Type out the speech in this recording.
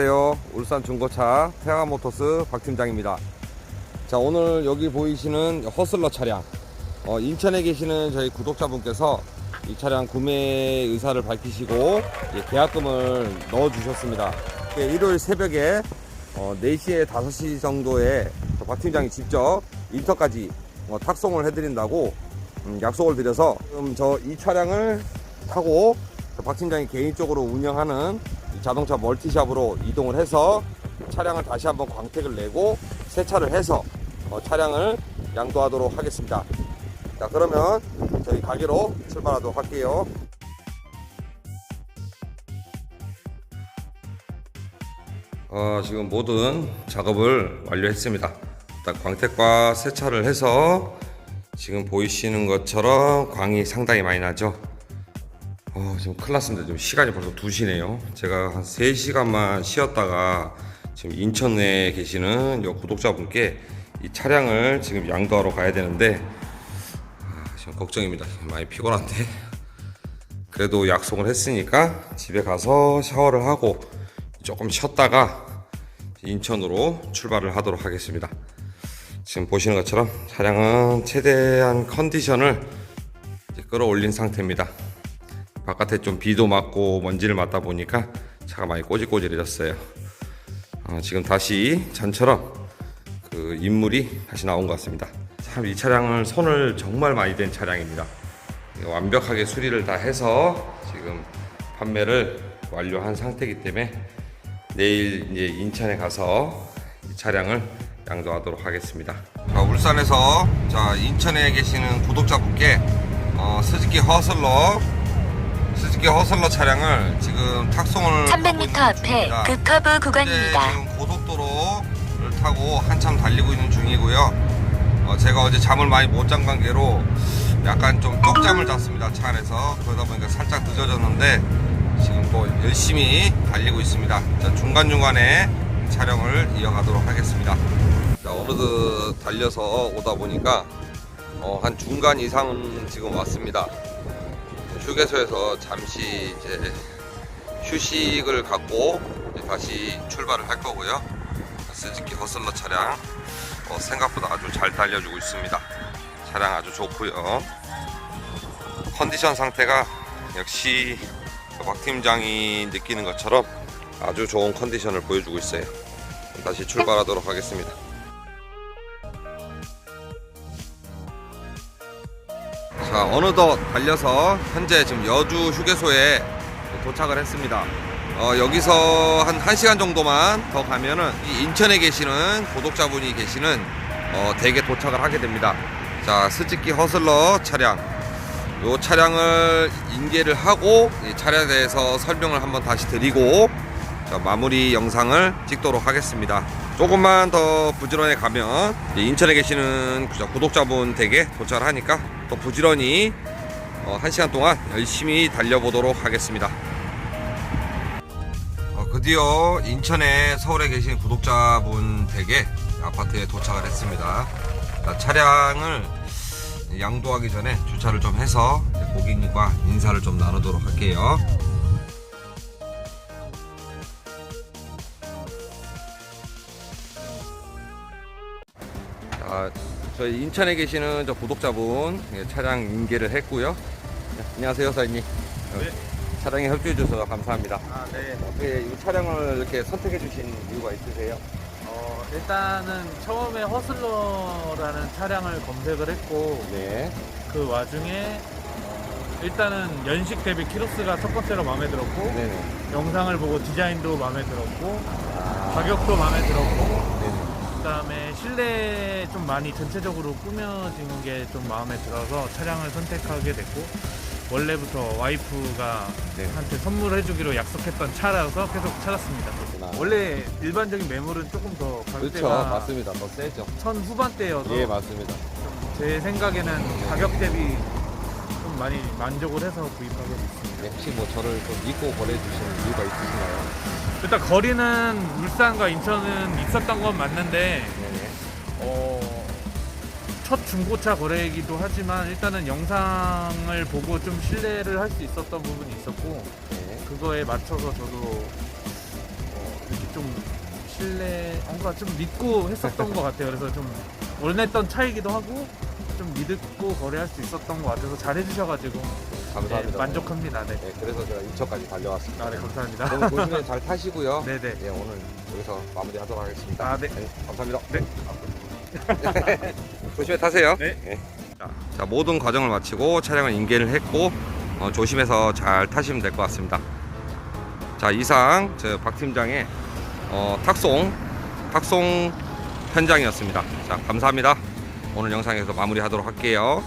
안녕하세요. 울산 중고차 태화모터스 박 팀장입니다. 자, 오늘 여기 보이시는 허슬러 차량. 어, 인천에 계시는 저희 구독자분께서 이 차량 구매 의사를 밝히시고 예, 계약금을 넣어 주셨습니다. 예, 일요일 새벽에 어, 4시에 5시 정도에 저박 팀장이 직접 인터까지 어, 탁송을 해드린다고 음, 약속을 드려서 지금 저 이 차량을 타고 저박 팀장이 개인적으로 운영하는 이 자동차 멀티샵으로 이동을 해서 차량을 다시 한번 광택을 내고 세차를 해서 어, 차량을 양도하도록 하겠습니다. 자 그러면 저희 가게로 출발하도록 할게요. 어, 지금 모든 작업을 완료했습니다. 일단 광택과 세차를 해서 지금 보이시는 것처럼 광이 상당히 많이 나죠. 어, 지금 큰일 났습니다. 지금 시간이 벌써 2시네요. 제가 한 3시간만 쉬었다가 지금 인천에 계시는 요 구독자분께 이 차량을 지금 양도하러 가야 되는데 아, 지금 걱정입니다. 많이 피곤한데 그래도 약속을 했으니까 집에 가서 샤워를 하고 조금 쉬었다가 인천으로 출발을 하도록 하겠습니다. 지금 보시는 것처럼 차량은 최대한 컨디션을 끌어올린 상태입니다. 바깥에 좀 비도 맞고 먼지를 맞다 보니까 차가 많이 꼬질꼬질해졌어요. 어, 지금 다시 전처럼 그 인물이 다시 나온 것 같습니다. 참 이 차량을 손을 정말 많이 댄 차량입니다. 완벽하게 수리를 다 해서 지금 판매를 완료한 상태이기 때문에 내일 이제 인천에 가서 이 차량을 양도하도록 하겠습니다. 자, 울산에서 자 인천에 계시는 구독자분께 어, 스즈키 허슬러 스즈키 허슬러 차량을 지금 탁송을 하고 300m 있는 앞에 중입니다. 급커브 현재 구간입니다. 지금 고속도로를 타고 한참 달리고 있는 중이고요. 어, 제가 어제 잠을 많이 못 잔 관계로 약간 좀 쪽잠을 잤습니다 차 안에서 그러다 보니까 살짝 늦어졌는데 지금 또 열심히 달리고 있습니다. 자, 중간 중간에 촬영을 이어가도록 하겠습니다. 자, 어느덧 달려서 오다 보니까 어, 한 중간 이상은 지금 왔습니다. 휴게소에서 잠시 이제 휴식을 갖고 다시 출발을 할 거고요. 스즈키 허슬러 차량 어, 생각보다 아주 잘 달려주고 있습니다. 차량 아주 좋고요. 컨디션 상태가 역시 박 팀장이 느끼는 것처럼 아주 좋은 컨디션을 보여주고 있어요. 다시 출발하도록 하겠습니다. 자 어느덧 달려서 현재 지금 여주 휴게소에 도착을 했습니다. 어, 여기서 한 1시간 정도만 더 가면은 이 인천에 계시는 구독자분이 계시는 어, 댁에 도착을 하게 됩니다. 자 스즈키 허슬러 차량 요 차량을 인계를 하고 이 차량에 대해서 설명을 한번 다시 드리고 자, 마무리 영상을 찍도록 하겠습니다. 조금만 더 부지런히 가면 인천에 계시는 그 구독자분 댁에 도착을 하니까 또 부지런히 어, 한 시간 동안 열심히 달려보도록 하겠습니다. 어, 드디어 인천에 서울에 계신 구독자분 댁에 아파트에 도착을 했습니다. 자, 차량을 양도하기 전에 주차를 좀 해서 고객님과 인사를 좀 나누도록 할게요. 자, 저희 인천에 계시는 저 구독자분 예, 차량 인계를 했고요. 네, 안녕하세요, 사장님. 어, 네. 차량에 협조해 주셔서 감사합니다. 아, 네. 어떻게 이 차량을 이렇게 선택해 주신 이유가 있으세요? 어, 일단은 처음에 허슬러라는 차량을 검색을 했고 네. 그 와중에 어, 일단은 연식 대비 키로수가 첫 번째로 마음에 들었고 네네. 영상을 보고 디자인도 마음에 들었고 아, 가격도 마음에 들었고. 그다음에 실내 좀 많이 전체적으로 꾸며진 게 좀 마음에 들어서 차량을 선택하게 됐고 원래부터 와이프가 네. 한테 선물해주기로 약속했던 차라서 계속 찾았습니다. 그렇구나. 원래 일반적인 매물은 조금 더 그렇죠. 가격대가 맞습니다. 더 세죠. 천 후반대여서 예, 맞습니다. 제 생각에는 가격 대비 좀 많이 만족을 해서 구입하게 됐습니다. 네, 혹시 뭐 저를 좀 믿고 보내주시는 이유가 있으신가요? 일단 거리는 울산과 인천은 있었던 건 맞는데 네네. 어, 첫 중고차 거래이기도 하지만 일단은 영상을 보고 좀 신뢰를 할 수 있었던 부분이 있었고 네. 그거에 맞춰서 저도 어, 이렇게 좀 신뢰 뭔가 좀 믿고 했었던 것 같아요. 그래서 좀 원했던 차이기도 하고 좀 믿고 거래할 수 있었던 것 같아서 잘 해주셔가지고 네, 감사합니다. 만족합니다. 네. 네, 그래서 제가 인천까지 달려왔습니다. 아, 네 감사합니다. 너무 조심히 잘 타시고요. 네네. 네, 오늘 여기서 마무리하도록 하겠습니다. 아, 네. 감사합니다. 네. 조심히 타세요. 네. 자, 자, 모든 과정을 마치고 차량을 인계를 했고 어, 조심해서 잘 타시면 될 것 같습니다. 자, 이상 저 박 팀장의 어, 탁송 탁송 현장이었습니다. 자, 감사합니다. 오늘 영상에서 마무리하도록 할게요.